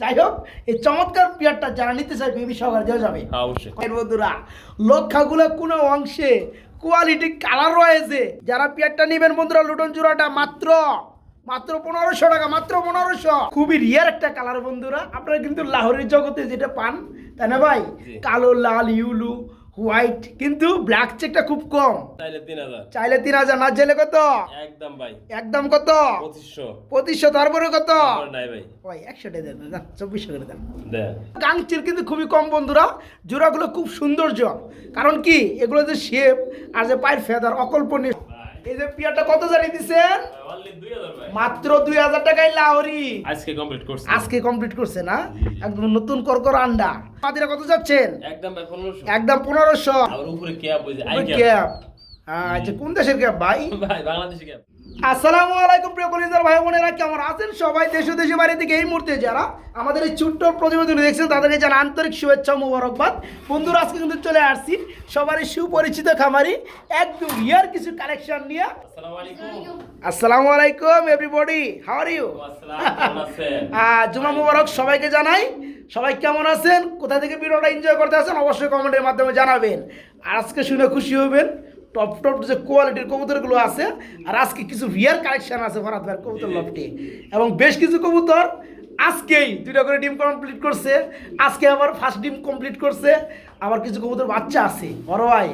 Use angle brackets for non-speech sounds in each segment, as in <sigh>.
যাই হোক এই চমৎকার পেয়ারটা যারা নিতে চায় বেবি সহকারে দেওয়া যাবে। হ্যাঁ অবশ্যই। বন্ধুরা লক্ষাগুলো কোনো অংশে কোয়ালিটি কালার রয়েছে যারা পেয়ারটা নেবেন বন্ধুরা লুটন জোড়াটা মাত্র মাত্র পনেরোশো টাকা মাত্র পনেরোশো। খুবই রিয়ার একটা কালার বন্ধুরা। আপনারা কিন্তু লাহোরের জগতে যেটা পান তাই না ভাই? কালো লাল ইউলু হোয়াইট কিন্তু ব্ল্যাক চেকটা খুব কম। চাইলে তিন হাজার। চাইলে তিন হাজার না জেলে কত? একদম ভাই। একদম কত? পঁচিশশো। পঁচিশশো তারপরে কত? নাই ভাই। একশো টাকা দেন না চব্বিশশো করে দেন। দেন। কিন্তু খুবই কম বন্ধুরা জোড়াগুলো খুব সৌন্দর্য। কারণ কি? এগুলো যে শেপ আর যে পায়ের ফেদার অকল্পনীয়। এই যে পিয়াটা কত জানি দিছেন? মাত্র দুই হাজার টাকায় লাহরি আজকে কমপ্লিট করছে। আজকে কমপ্লিট করছে না? একদম নতুন করকর আন্ডা। মাদিরা কত যাচ্ছেন? একদম ভাই পনেরোশো। একদম পনেরোশো। আর উপরে ক্যাপ আচ্ছা কোন দেশের ক্যাপ ভাই? ভাই বাংলাদেশের ক্যাপ। আসসালামু আলাইকুম প্রিয় কলিজার ভাই বোনেরা কেমন আছেন? সবাই দেশ দেশে বাইরে থেকে এই মুহূর্তে যারা আমাদের এই ছোট্ট প্রতিবেদন দেখছেন তাদেরকে জানা আন্তরিক শুভেচ্ছা মুবারকবাদ। বন্ধুরা আজকে কিন্তু চলে আসছি সবারই সুপরিচিত খামারি একদম রিয়ার কিছু কালেকশন নিয়ে। আসসালামু আলাইকুম। এভরিবডি হাউ আর ইউ জুমা মুবারক সবাইকে জানাই। সবাই কেমন আছেন? কোথা থেকে ভিডিওটা এনজয় করতে আছেন অবশ্যই কমেন্টের মাধ্যমে জানাবেন। আর আজকে শুনে খুশি হবেন। টপ টপ যে কোয়ালিটির কবুতরগুলো আছে আর আজকে কিছু রিয়ার কালেকশন আছে ভরাত ভাইয়ের কবুতর লফটে। এবং বেশ কিছু কবুতর আজকেই দুইটা করে ডিম কমপ্লিট করছে। আজকে আবার ফার্স্ট ডিম কমপ্লিট করছে। আবার কিছু কবুতর বাচ্চা আছে। বড় ভাই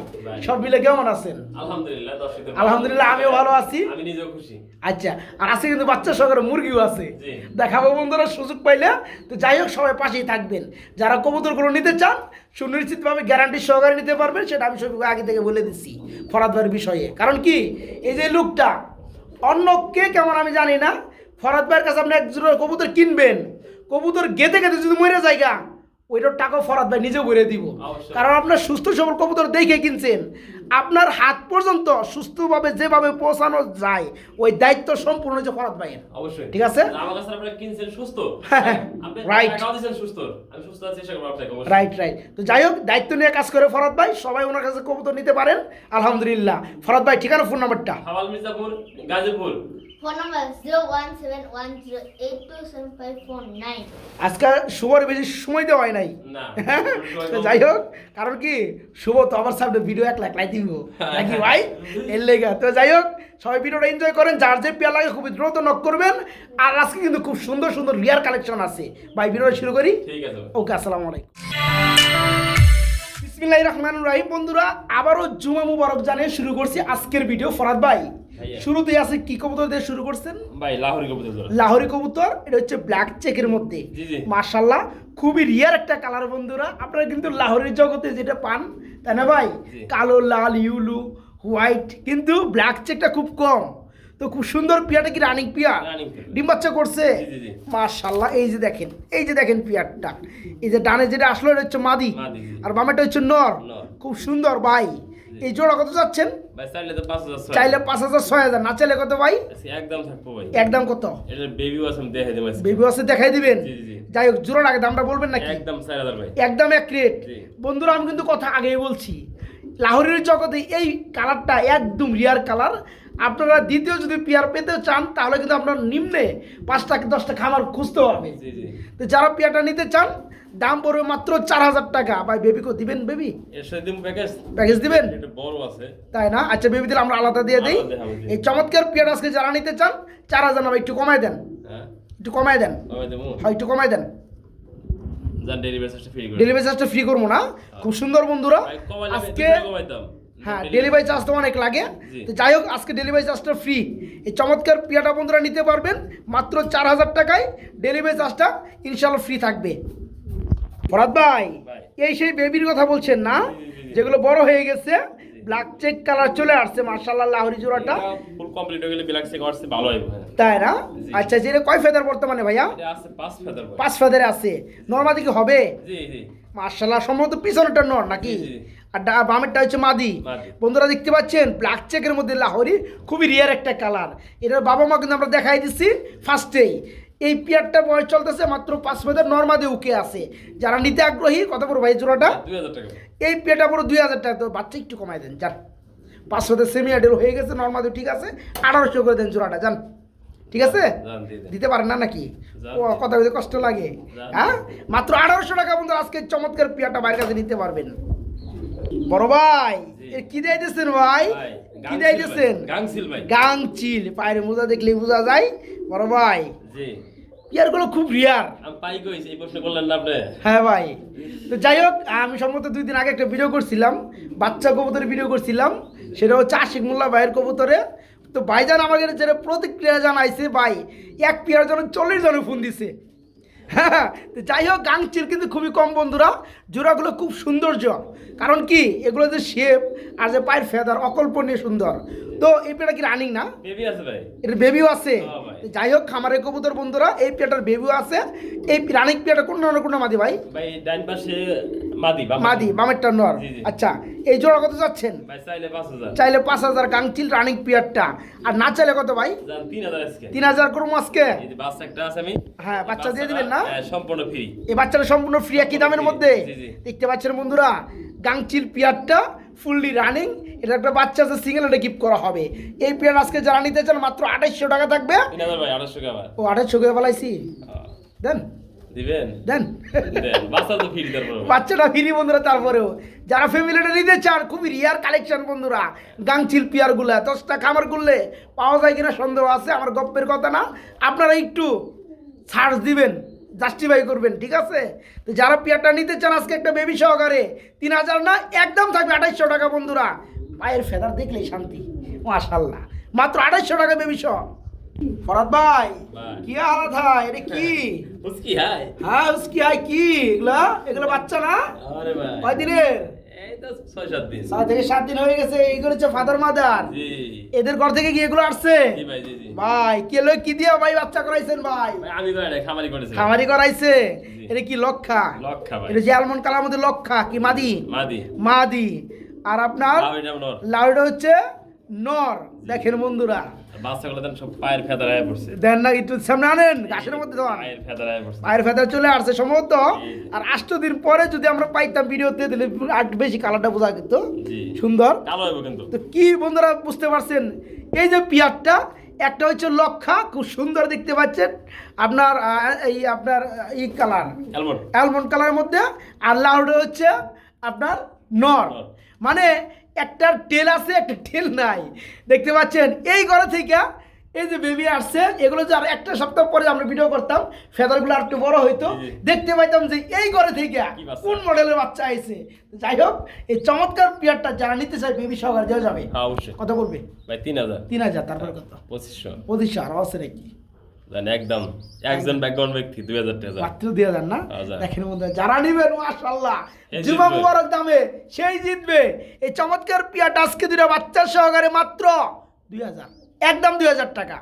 সব মিলে কেমন আছেন? আলহামদুলিল্লাহ আলহামদুলিল্লাহ আমিও ভালো আছি। আমি নিজেও খুশি। আচ্ছা আর আজকে কিন্তু বাচ্চা সহকারে মুরগিও আছে। দেখাবো বন্ধুরা সুযোগ পাইলে। তো যাই হোক সবাই পাশেই থাকবেন। যারা কবুতরগুলো নিতে চান সুনিশ্চিতভাবে গ্যারান্টি সহকারে নিতে পারবেন সেটা আমি সবাইকে আগে থেকে বলে দিচ্ছি ফরাদ বিষয়ে। কারণ কি? এই যে লুকটা অন্য কে কেমন আমি জানি না ফরাদ ভাইয়ের কাছে আপনি এক জোড়া কবুতর কিনবেন কবুতর গেতে গেতে যদি মরে জায়গা ওইটার টাকা ফরাদ ভাই নিজেও করে দিব। কারণ আপনার সুস্থ সবল কবুতর দেখে কিনছেন আপনার হাত পর্যন্ত সুস্থভাবে যেভাবে পৌঁছানো যায় ওই দায়িত্ব সম্পূর্ণ হচ্ছে ফরাদ ভাইয়ের। অবশ্যই। ঠিক আছে? কিনছেন সুস্থ? সুস্থ। আমি সুস্থ অবশ্যই। রাইট রাইট তো যাই হোক দায়িত্ব নিয়ে কাজ করে ফরাদ ভাই সবাই ওনার কাছে কবুতর নিতে পারেন আলহামদুলিল্লাহ। ফরাদ ভাই ঠিকানা ফোন নাম্বারটা হাওয়াল Mirzapur Gazipur. Phone number zero one seven one zero eight two seven five four nine আজকে শুভর বেশি সময় দেওয়া হয় নাই। না <laughs> তো যাই হোক কারণ কি শুভ তো আমার সামনে ভিডিও এক লাখ লাই দিব। <laughs> নাকি ভাই? এর লেগা। তো যাই হোক সবাই ভিডিওটা এনজয় করেন। যার যে পেয়ার লাগে খুবই দ্রুত নক করবেন। আর আজকে কিন্তু খুব সুন্দর সুন্দর রিয়ার কালেকশন আছে। ভাই ভিডিওটা শুরু করি? ঠিক আছে ভাই। ওকে আসসালামু আলাইকুম। বিসমিল্লাহির রহমানির রহিম। বন্ধুরা আবারও জুমা মুবারক জানিয়ে শুরু করছি আজকের ভিডিও ফরাদ ভাই ভাইয়া। শুরুতেই আছে কি কবুতর দিয়ে শুরু করছেন? ভাই লাহোরি কবুতর লাহোরি কবুতর এটা হচ্ছে ব্ল্যাক চেকের মধ্যে। জি। খুবই রিয়ার একটা কালার বন্ধুরা। আপনারা কিন্তু লাহোরের জগতে যেটা পান তাই না ভাই? কালো লাল ইউলু হোয়াইট কিন্তু ব্ল্যাক চেকটা খুব কম। তো খুব সুন্দর পিয়াটা কি রানিং পিয়া। ডিম বাচ্চা করছে। মার্শাল্লাহ এই যে দেখেন এই যে দেখেন পিয়ারটা। এই যে ডানে যেটা আসলো এটা হচ্ছে মাদি। আর বামেটা হচ্ছে নর। খুব সুন্দর ভাই। এই জোড়া কত চাচ্ছেন চাইলে পাঁচ হাজার ছয় হাজার। না চাইলে কত ভাই? একদম থাকব ভাই। একদম কত? এটা বেবিও আছে আমি দেখে দেবো বেবি আছে দেখাই দিবেন? জি, জি। যাই হোক জোড়ার আগে দামটা বলবেন নাকি? একদম চার হাজার ভাই। একদম এক রেট জি। বন্ধুরা আমি কিন্তু কথা আগেই বলছি লাহোরের জগতে এই কালারটা একদম রিয়ার কালার আপনারা দ্বিতীয় যদি পেয়ার পেতে চান তাহলে কিন্তু আপনার নিম্নে পাঁচটা দশটা খামার খুঁজতে হবে। জি জি। তো যারা পেয়ারটা নিতে চান দাম পড়বে মাত্র চার হাজার টাকা। ভাই দিবেন বেবি এর সাথে দিন প্যাকেজ দিবেন? তাই না? আচ্ছা বেবি দিলে আমরা আলাদা দিয়ে দিই। এই চমৎকার পেয়ার আজকে যারা নিতে চান চার হাজার না একটু কমায় দেন। হ্যাঁ। একটু কমায় দেন। কবে হয় একটু কমায় দেন। ডেলিভারি চার্জটা ফ্রি করব না। খুব সুন্দর বন্ধুরা। আজকে হ্যাঁ ডেলিভারি চার্জ তো অনেক লাগে। তো যাই হোক আজকে ডেলিভারি চার্জটা ফ্রি এই চমৎকার পিয়াটা বন্ধুরা নিতে পারবেন। মাত্র চার হাজার টাকায় ডেলিভারি চার্জটা ইনশাল্লাহ ফ্রি থাকবে। ফরাদ ভাই। এই সেই বেবির কথা বলছেন না। যেগুলো বড় হয়ে গেছে ব্ল্যাক চেক কালার চলে আসছে মার্শাল্লাহ লাহরি জোড়াটা। ফুল কমপ্লিট হয়ে গেলে বিলাক থেকে আসছে ভালো হবে তাই না? আচ্ছা যেটা কয় ফেদার বর্তমানে ভাইয়া? এটা আছে পাঁচ ফেদার পাঁচ ফেদারে আছে। নর্মাদি কি হবে? জি জি। মার্শাল্লাহ সম্ভবত পিছনেরটা নর নাকি। আর ডা- বামেরটা হচ্ছে মাদি। মাদি। বন্ধুরা দেখতে পাচ্ছেন ব্ল্যাক চেকের মধ্যে লাহোরি খুবই রিয়ার একটা কালার এটার বাবা মা কিন্তু আমরা দেখাই দিচ্ছি ফার্স্টেই এই পিয়ারটা বয়স চলতেছে মাত্র পাঁচ ফেদার নর্মাদি উকে আছে। যারা নিতে আগ্রহী কত বড় ভাই জোড়াটা? টাকা। এই পেটা পুরো দুই হাজার টাকা। তো বাচ্চা একটু কমাই দেন যান। পাঁচ পাঁচশোতে সেমি আডেল হয়ে গেছে নর্মাদি ঠিক আছে। আঠারোশো করে দেন জোড়াটা যান। ঠিক আছে? দিয়ে। দিতে পারেন না নাকি? ও কথা বলতে কষ্ট লাগে। হ্যাঁ? মাত্র আঠারোশো টাকা বন্ধু আজকে চমৎকার পিয়াটা বাইরের কাছে নিতে পারবেন। বড় ভাই কি দিয়েছেন ভাই? ভাই, কি গাংসিল দিয়েছেন ভাই, গাংচিল পায়ের মোজা দেখলেই বোঝা যায় বড় ভাই। জি। পিয়ারগুলো খুব রিয়ার আমি পাই কইছি এই প্রশ্ন করলেন না আপনি? হ্যাঁ ভাই। তো যাই হোক আমি সম্ভবত দুই দিন আগে একটা ভিডিও করছিলাম বাচ্চা কবুতরের ভিডিও করছিলাম সেটা হচ্ছে আশিক মোল্লা ভাইয়ের কবুতরে। তো ভাইজান আমাকে যেটা প্রতিক্রিয়া জানাইছে ভাই এক পিয়ার জন্য চল্লিশ জনে ফোন দিছে। হ্যাঁ যাই হোক, গাংচির কিন্তু খুবই কম বন্ধুরা। জোড়াগুলো খুব সৌন্দর্য। কারণ কি? এগুলো যে শেপ আর যে পায়ের ফেদার অকল্পনীয় সুন্দর। তো এই পেটা কি রানিং না? বেবি আছে ভাই। এর বেবিও আছে। যাই হোক খামারের কবুতর বন্ধুরা এই পেটার বেবিও আছে। এই রানিং পেটা কোন ধরনের কোন মাদি ভাই? ভাই ডাইন পাশে মাদি বাম। মাদি বামেরটা নর। আচ্ছা এই জোড়া কত যাচ্ছেন? ভাই চাইলে পাঁচ হাজার। চাইলে পাঁচ হাজার গাংচিল রানিং পিয়ারটা। আর না চাইলে কত ভাই? যান তিন হাজার আজকে। তিন হাজার করব আজকে? এই যে বাচ্চা একটা আছে আমি। হ্যাঁ, বাচ্চা দিয়ে দিবেন না? হ্যাঁ, সম্পূর্ণ ফ্রি এই বাচ্চাটা সম্পূর্ণ ফ্রি একই দামের মধ্যে। দেখতে পাচ্ছেন বন্ধুরা গাংচিল পিয়ারটা ফুললি রানিং এটা একটা বাচ্চা আছে সিঙ্গেল এটা গিফট করা হবে। এই পিয়ার আজকে যারা নিতে চান মাত্র আঠাইশশো টাকা থাকবে। ও আঠাইশশো করে ফেলাইছি। দেন। দিবেন? দেন। বাচ্চাটা ফিরি বন্ধুরা তারপরেও। যারা ফ্যামিলিটা নিতে চান খুবই রিয়ার কালেকশন বন্ধুরা। গাংচিল পিয়ারগুলা দশটা খামার করলে পাওয়া যায় কিনা সন্দেহ আছে আমার গপ্পের কথা না। আপনারা একটু ছাড় দিবেন। জাস্টিফাই করবেন ঠিক আছে? তো যারা পেয়ারটা নিতে চান আজকে একটা বেবি সহকারে তিন হাজার না একদম থাকবে আঠাইশশো টাকা বন্ধুরা। পায়ের ফেদার দেখলেই শান্তি মাশাল্লাহ। মাত্র আঠাইশশো টাকা বেবি সহ ফরাদ ভাই। কি হালাত হয় এটা কি? বুঝকি হাই হ্যাঁ উসকি হয় কি? এগুলা এগুলো বাচ্চা না? আরে ভাই কয় দিনের এই তো ছয় সাত দিন ছয় থেকে সাত দিন হয়ে গেছে এইগুলো হচ্ছে ফাদার মাদার এদের ঘর থেকে কি এগুলো আসছে? ভাই কে লই কি দিয়া ভাই বাচ্চা করাইছেন ভাই? আমি খামারি করেছি। খামারি করাইছে? এটা কি লক্ষা? লক্ষা ভাই। এটা যে আলমন্ড কালার মধ্যে লক্ষা কি মাদি? মাদি। মাদি। আর আপনার? লাউ এটা লাউটা হচ্ছে নর। দেখেন বন্ধুরা বাচ্চাগুলো দেন সব পায়ের ফেদার পড়ছে। দেন না একটু সামনে আনেন ঘাসের মধ্যে দেওয়ান। পায়ের ফেদার পড়ছে। পায়ের ফেদার চলে আসছে সম্ভবত। আর আষ্ট দিন পরে যদি আমরা পাইতাম ভিডিওতে দিলে আর বেশি কালারটা বোঝা যেত। সুন্দর। কালো হইব কিন্তু। তো কি বন্ধুরা বুঝতে পারছেন? এই যে পিয়ারটা একটা হচ্ছে লক্ষা খুব সুন্দর দেখতে পাচ্ছেন। আপনার এই আপনার ই কালার। অ্যালমন্ড। অ্যালমন্ড কালারের মধ্যে আর লাউডে হচ্ছে আপনার নর। নর। মানে একটার টেল আছে একটা টেল নাই। দেখতে পাচ্ছেন? এই ঘরে থেকে এই যে বেবি আসছে এগুলো যে আর একটা সপ্তাহ পরে আমরা ভিডিও করতাম ফেদারগুলো আর একটু বড় হইতো। দেখতে পাইতাম যে এই ঘরে থেকে কোন মডেলের বাচ্চা আইছে। যাই হোক এই চমৎকার পিয়ারটা যারা নিতে চায় বেবি সহকারে দেওয়া যাবে। হ্যাঁ অবশ্যই। কত বলবে ভাই তিন হাজার। তিন হাজার তারপর কত? পঁচিশশো। পঁচিশশো আরও আছে নাকি? একদম একজন ব্যাকগ্রাউন্ড ব্যক্তি দুই হাজার টাকা মাত্র দুই হাজার না? দেখেন মধ্যে যারা নিবেন মাশাল্লাহ এই জুমা মুবারক দামে সেই জিতবে। এই চমৎকার পিয়াটা আজকে দুটা বাচ্চা সহকারে মাত্র দুই হাজার। একদম দুই হাজার টাকা।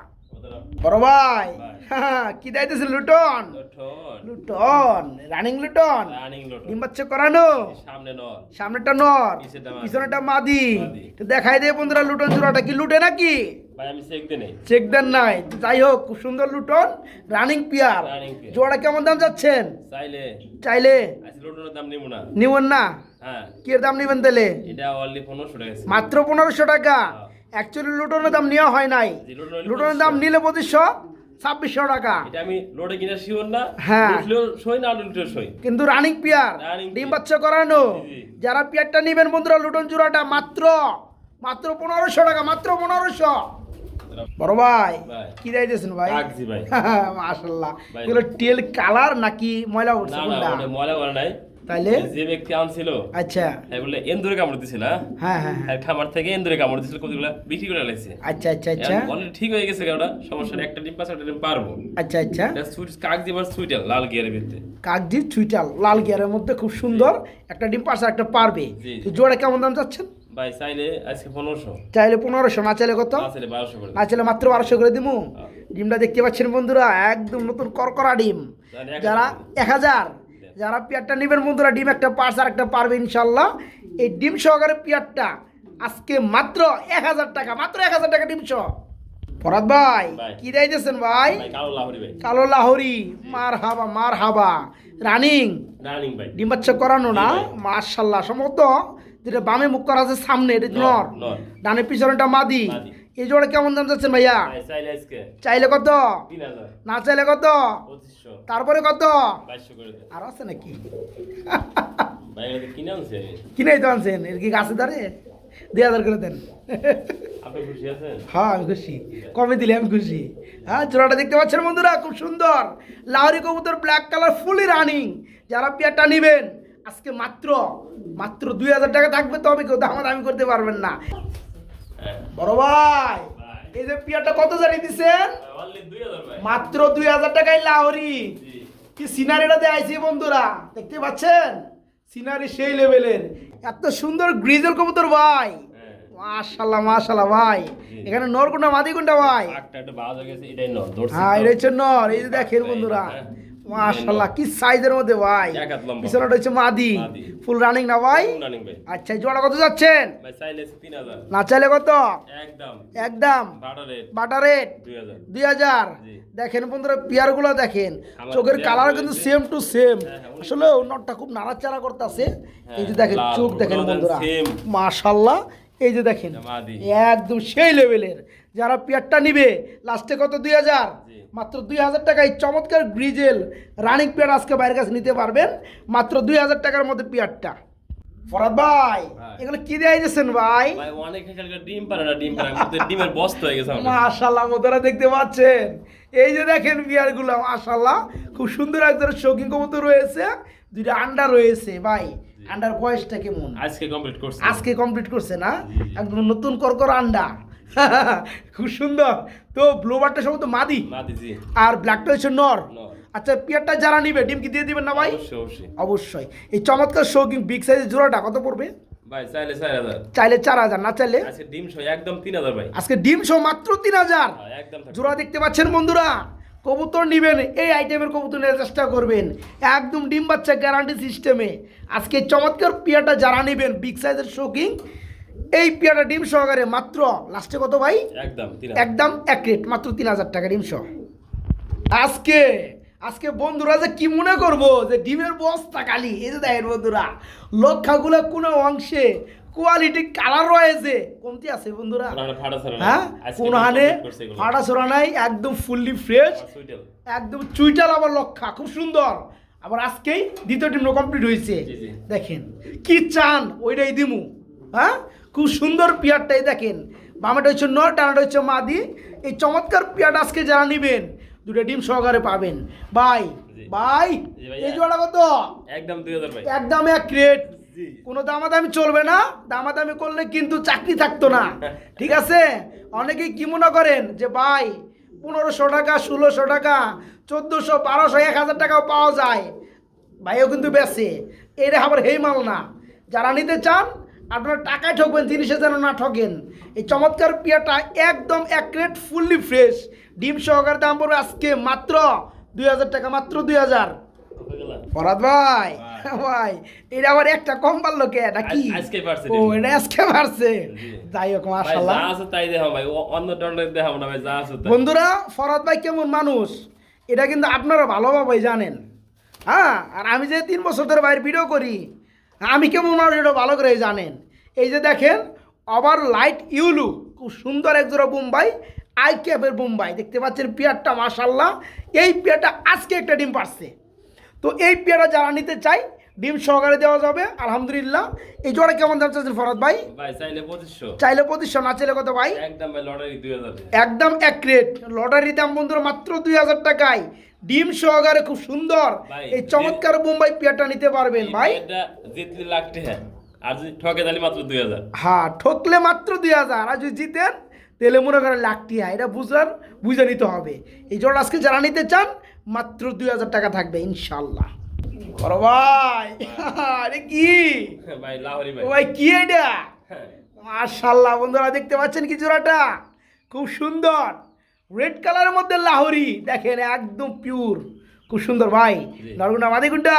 বড় ভাই। হ্যাঁ, <laughs> কি দাইতেছে লুটন? লুটন। Running Luton. ডিম বাচ্চা করানো? সামনে নর। সামনেটা নর। পিছনেটা মাদি। দেখাই দে বন্ধুরা লুটন চূড়াটা কি লুটে নাকি? ভাই আমি চেক দেন নাই। যাই হোক খুব সুন্দর লুটন রানিং পিয়ার। জোড়া কেমন দাম যাচ্ছেন চাইলে। চাইলে। দাম নিব না। নিবেন না? হ্যাঁ। কি দাম নিবেন তাহলে? এটা অনলি পনেরোশো টাকা মাত্র পনেরোশো টাকা। অ্যাকচুয়ালি লুটনের দাম নেওয়া হয় নাই। লুটনের দাম নিলে পঁচিশশো ছাব্বিশশো টাকা। এটা আমি লোডে কিনা শিওর না। হ্যাঁ। সই না উঠলেও সই। কিন্তু রানিং পিয়ার ডিম। বাচ্চা করানো। যারা পিয়ারটা নিবেন বন্ধুরা লুটন চূড়াটা মাত্র মাত্র পনেরোশো টাকা মাত্র পনেরোশো। বড় ভাই। কি ভাই? কাগজি ভাই। <laughs> মাশাল্লাহ। এগুলো টেল কালার নাকি ময়লা উঠছে না না কোনটা? ময়লা নাই। তাইলে? যে ব্যক্তি আনছিল আচ্ছা। হ্যাঁ বলে এন্দুরে কামড় দিছিল হ্যাঁ হ্যাঁ হ্যাঁ। খামার থেকে এন্দুরে কামড় দিছিল কতগুলো বিক্রি করে লাগছে আচ্ছা আচ্ছা আচ্ছা। অলরেডি ঠিক হয়ে গেছে ওটা সমস্যা নেই একটা ডিম একটা ডিম পারব। আচ্ছা আচ্ছা। সুইট কাগজি বা সুইটাল লাল গিয়ারের ভিতরে। ছুইটাল লাল গিয়ারের মধ্যে খুব সুন্দর একটা ডিম একটা পারবে। জোড়া কেমন দাম চাচ্ছেন? ভাই চাইলে আজকে পনেরোশো। চাইলে পনেরোশো না চাইলে কত? না চাইলে মাত্র বারোশো করে দিমু। ডিমটা দেখতে পাচ্ছেন বন্ধুরা একদম নতুন করকরা ডিম। যারা এক হাজার যারা পিয়ারটা নেবেন বন্ধুরা ডিম একটা পার্স আর একটা পারবে ইনশাল্লাহ। এই ডিম সহকারে পিয়ারটা আজকে মাত্র এক হাজার টাকা মাত্র এক হাজার টাকা ডিম সহ। ফরাদ ভাই। কি দিয়েছেন ভাই? কালো লাহরি মার হাবা মার হাবা রানিং। রানিং ভাই। ডিম বাচ্চা করানো না মার্শাল্লাহ সম্ভবত যেটা বামে মুখ করা আছে সামনে এটা নর। ডানে পিছনেটা মাদি। এই জোড়া কেমন দাম যাচ্ছেন ভাইয়া? চাইলে কত? না চাইলে কত? তারপরে কত? আর আছে নাকি? তো কিনে তো আনছেন। এর কি গাছে ধরে? দুই হাজার করে দেন। হ্যাঁ আমি খুশি। কমে দিলে আমি খুশি। হ্যাঁ জোড়াটা দেখতে পাচ্ছেন বন্ধুরা খুব সুন্দর। লাহরি কবুতর ব্ল্যাক কালার ফুলি রানিং যারা পেয়ারটা নেবেন আজকে মাত্র মাত্র দুই হাজার টাকা থাকবে তবে কেউ দামাদামি করতে পারবেন না। হ্যাঁ। বড় ভাই এই যে পেয়ারটা কত জানি দিচ্ছেন মাত্র দুই হাজার টাকায় লাহরি। কি সিনারিটা দেখাইছি বন্ধুরা দেখতে পাচ্ছেন? সিনারি সেই লেভেলের। এত সুন্দর গ্রিজের কবুতর ভাই। হ্যাঁ। মাশাল্লাহ মাশাল্লাহ ভাই। এখানে নর কোনটা মাদি কোনটা ভাই? হ্যাঁ। এটা হচ্ছে নর এই যে দেখেন বন্ধুরা। মাশাল্লাহ কি সাইজের মধ্যে ভাই পিছনটা হচ্ছে মাদি। ফুল রানিং না ভাই আচ্ছা জোড়া কত যাচ্ছেন না চাইলে কত একদম একদম বাটা রেট দুই হাজার। দেখেন বন্ধুরা পেয়ারগুলো দেখেন চোখের কালার কিন্তু সেম টু সেম আসলে নটটা খুব নাড়াচাড়া করতেছে এই যে দেখেন চোখ দেখেন বন্ধুরা। মাশাল্লাহ এই যে দেখেন একদম সেই লেভেলের যারা পেয়ারটা নিবে লাস্টে কত দুই হাজার। মাত্র দুই হাজার টাকায় চমৎকার গ্রিজেল রানিং পেয়ার আজকে বাইরের কাছে নিতে পারবেন। মাত্র দুই হাজার টাকার মধ্যে পেয়ারটা। ফরাদ ভাই ভাই। এগুলো কি দেয় দিয়েছেন ভাই? ভাই অনেক ডিম পারে না ডিম পারে ডিমের বস্ত হয়ে গেছে মোতারা দেখতে পাচ্ছেন। এই যে দেখেন বিয়ারগুলো মাশাল্লাহ খুব সুন্দর একজন শৌখিন কবুতর রয়েছে। দুইটা আন্ডা রয়েছে ভাই। আন্ডার বয়সটা কেমন? আজকে কমপ্লিট করছি। আজকে কমপ্লিট করছে না। একদম নতুন করকর আন্ডা <laughs> খুব সুন্দর। তো ব্লোবারটা সম্ভবত মাদি। মাদি জি। আর ব্ল্যাকটা হচ্ছে নর। আচ্ছা পিয়ারটা যারা নিবে ডিম কি দিয়ে দিবেন না ভাই? অবশ্যই এই চমৎকার শৌখিন বিগ সাইজের জোড়াটা কত পড়বে? ভাই চাইলে চার হাজার। চাইলে চার হাজার না চাইলে? আজকে ডিম সহ একদম তিন হাজার ভাই। আজকে ডিম সহ মাত্র তিন হাজার। হ্যাঁ, একদম জোড়া দেখতে পাচ্ছেন বন্ধুরা? কবুতর নেবেন এই আইটেমের কবুতর নেওয়ার চেষ্টা করবেন। একদম ডিম বাচ্চা গ্যারান্টি সিস্টেমে আজকে চমৎকার পিয়াটা যারা নেবেন বিগ সাইজের শোকিং এই পেয়ারা ডিম সহকারে মাত্র লাস্টে কত ভাই? একদম একদম এক রেট মাত্র তিন হাজার টাকা ডিম সহ। আজকে আজকে বন্ধুরা যে কি মনে করব যে ডিমের বস্তা কালি এই যে দেখেন বন্ধুরা লক্ষাগুলো কোনো অংশে কোয়ালিটি কালার রয়েছে। কমতি আছে বন্ধুরা। ছাড়া। হ্যাঁ? কোন ডিম হানে এগুলো। ফাটা সরা নাই একদম ফুললি ফ্রেশ একদম চুইটাল আবার লক্ষা খুব সুন্দর। আবার আজকেই দ্বিতীয় টিম কমপ্লিট হয়েছে। দেখেন কি চান ওইটাই দিমু। হ্যাঁ? খুব সুন্দর পিয়ারটাই দেখেন। বামেটা হচ্ছে নর ডানাটা হচ্ছে মাদি। এই চমৎকার পিয়ারটা আজকে যারা নেবেন দুটো ডিম সহকারে পাবেন। বাই ভাইয়া। এই জোড়া কত? একদম দুই হাজার একদম এক রেট। জি। কোনো দামাদামি চলবে না। দামাদামি করলে কিন্তু চাকরি থাকতো না। <laughs> ঠিক আছে? অনেকেই কি মনে করেন যে ভাই পনেরোশো টাকা ষোলোশো টাকা চোদ্দোশো বারোশো এক হাজার টাকাও পাওয়া যায়। ভাইও কিন্তু বেছে এটা আবার হেই মাল না। যারা নিতে চান আপনারা টাকায় ঠকবেন জিনিসে যেন না ঠকেন। এই চমৎকার পিয়াটা একদম এক রেট ফুললি ফ্রেশ ডিম সহকারে দাম পড়বে আজকে মাত্র দুই হাজার টাকা মাত্র দুই হাজার? ফরাদ ভাই ভাই। এটা আবার একটা কম পারল কে এটা কি? আজকে পারছে ও এটা আজকে পারছে। যাই হোক যা আছে তাই দেখাও ভাই অন্য দেখাও না ভাই যা আছে বন্ধুরা ফরাদ ভাই কেমন মানুষ? এটা কিন্তু আপনারা ভালোভাবে জানেন। হ্যাঁ আর আমি যে তিন বছর ধরে বাইরে ভিডিও করি আমি কেমন মানুষ এটা ভালো করে জানেন? এই যে দেখেন ওভার লাইট ইউলু খুব সুন্দর এক জোড়া বোম্বাই আই ক্যাপের বোম্বাই। দেখতে পাচ্ছেন পেয়ারটা মাসাল্লাহ এই পেয়ারটা আজকে একটা ডিম পারছে তো এই পেয়ারটা যারা নিতে চাই ডিম সহকারে দেওয়া যাবে আলহামদুলিল্লাহ। এই জোড়া কেমন দাম চাচ্ছেন ফরাদ ভাই? চাইলে পঁচিশশো। চাইলে পঁচিশশো না চাইলে কত ভাই? একদম লটারি দুই হাজার একদম এক রেট। লটারি দাম বন্ধুরা মাত্র দুই হাজার টাকায়। ডিম সহকারে খুব সুন্দর। এই চমৎকার বোম্বাই পেয়ারটা নিতে পারবেন ভাই। জিতলে লাখ টাকা আর যদি ঠকে তাহলে মাত্র দুই হাজার। হ্যাঁ ঠকলে মাত্র দুই হাজার। আর যদি জিতেন তাহলে মনে করেন লাখ টিয়া এটা বুঝার বুঝে নিতে হবে। এই জন্য আজকে যারা নিতে চান মাত্র দুই হাজার টাকা থাকবে ইনশাল্লাহ। ভাই আরে কি? ভাই লাহরি ভাই। ভাই কি এটা? হ্যাঁ। বন্ধুরা দেখতে পাচ্ছেন কি জোড়াটা? খুব সুন্দর। রেড কালারের মধ্যে লাহরি দেখেন একদম পিওর খুব সুন্দর ভাই। নরগুন্ডা মাদি গুন্ডা।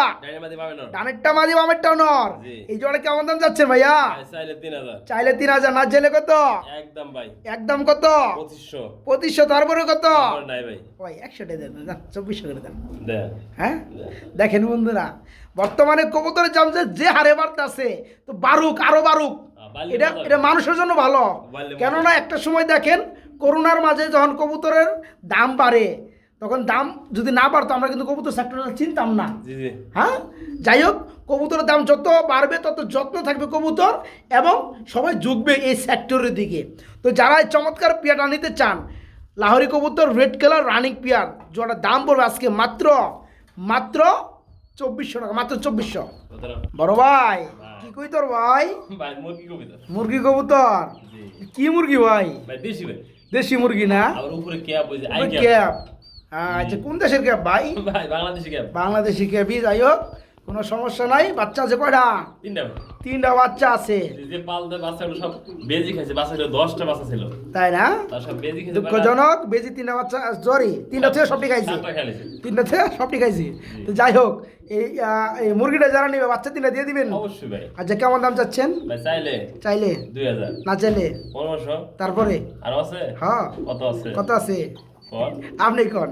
ডানেরটা মাদি বামেরটাও নর। এই জোড়া কেমন দাম যাচ্ছে ভাইয়া? চাইলে তিন হাজার। না চাইলে কত? একদম ভাই। একদম কত? পঁচিশশো। পঁচিশশো তারপরে কত ভাই। ভাই একশো টাকা দেন চব্বিশশো করে দেন। হ্যাঁ? দেখেন বন্ধুরা বর্তমানে কবুতরের দাম যে যে হারে বাড়তেছে তো বারুক আরও বারুক এটা এটা মানুষের জন্য ভালো। কেননা একটা সময় দেখেন করোনার মাঝে যখন কবুতরের দাম বাড়ে তখন দাম যদি না বাড়তো আমরা কিন্তু কবুতর সেক্টরটা চিনতাম না। জি জি। হ্যাঁ? যাই হোক কবুতরের দাম যত বাড়বে তত যত্ন থাকবে কবুতর এবং সবাই ঝুঁকবে এই সেক্টরের দিকে। তো যারা এই চমৎকার পেয়ারটা নিতে চান লাহোরি কবুতর রেড কালার রানিং পেয়ার যেটার দাম পড়বে আজকে মাত্র মাত্র চব্বিশশো টাকা মাত্র চব্বিশশো। বড় ভাই কি কই তোর ভাই? ভাই মুরগি কবুতর। কি মুরগি ভাই? ভাই দেশি মুরগি না? ক্যাপ। ওই যে আই ক্যাপ ক্যাপ আচ্ছা কোন দেশের ক্যাপ ভাই? <laughs> ভাই বাংলাদেশি বাংলাদেশি যাই হোক কোনো সমস্যা নাই। বাচ্চা আছে কয়টা? তিনটা তিনটা বাচ্চা আছে। যে পালতে বাচ্চাগুলো সব বেজি খাইছে বাচ্চাগুলো বাচ্চা ছিল। তাই না? সব বেজি খাইছে দুঃখজনক বেজি তিনটা বাচ্চা সরি তিনটা থেকে সবটি খাইছি। তিনটা থেকে সবটি খাইছি। তো যাই হোক এই এই মুরগিটা যারা নেবে বাচ্চা তিনটা দিয়ে দিবেন? অবশ্যই ভাই। আচ্ছা কেমন দাম চাচ্ছেন? ভাই চাইলে। চাইলে? দুই হাজার। না চাইলে? তারপরে? আর আছে? হ্যাঁ। কত আছে? কত আছে? আপনি কোন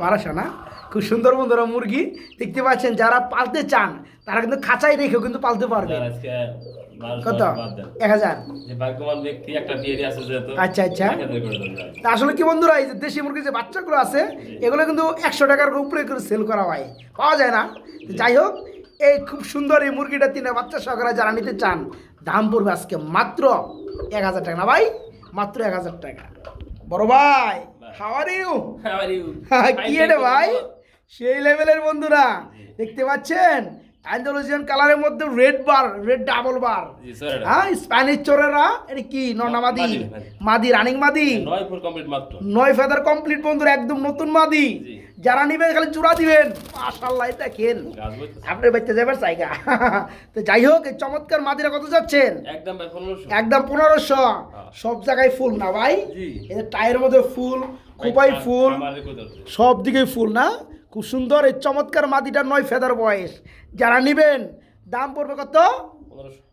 বারোশো না? খুব সুন্দর বন্ধুরা মুরগি। দেখতে পাচ্ছেন যারা পালতে চান তারা কিন্তু খাঁচাই রেখেও কিন্তু পালতে পারবে। কত? এক হাজার। আচ্ছা, আচ্ছা। আসলে কি বন্ধুরা এই যে দেশি মুরগির যে বাচ্চাগুলো আছে এগুলো কিন্তু একশো টাকার উপরে করে সেল করা হয়। পাওয়া যায় না। যাই হোক এই খুব সুন্দর এই মুরগিটা তিনটা বাচ্চা সহকারে যারা নিতে চান দাম পড়বে আজকে মাত্র এক হাজার টাকা না ভাই? মাত্র এক হাজার টাকা। বড় ভাই হাওয়ার ইউ are you? <laughs> কি এটা ভাই? সেই লেভেলের বন্ধুরা দেখতে পাচ্ছেন? অ্যান্ডালুসিয়ান কালারের মধ্যে red bar red double bar. হ্যাঁ স্প্যানিশ চোরেরা এটা কি? নন্না মাদি। মাদি, রানিং মাদি নয় ফেদার কমপ্লিট বন্ধুরা একদম নতুন মাদি। যারা নিবেন খালি চূড়া দিবেন। মাশাল্লাহ বইতেছে। আপনার বাচ্চা যাবার জায়গা। <laughs> তো যাই হোক এই চমৎকার মাদিরা কত যাচ্ছেন? একদম পনেরোশো। একদম পনেরোশো। সব জায়গায় ফুল না ভাই। এদের টায়ের মধ্যে ফুল খোপাই ফুল। সব দিকেই ফুল না? খুব সুন্দর এই চমৎকার মাদিটার নয় ফেদার বয়স। যারা নিবেন দাম পড়বে কত?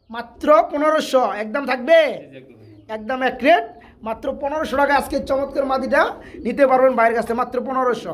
মাত্র পনেরোশো। একদম থাকবে। একদম এক রেট। মাত্র পনেরোশো টাকা আজকে চমৎকার মাদিটা নিতে পারবেন বাইরের কাছে মাত্র পনেরোশো।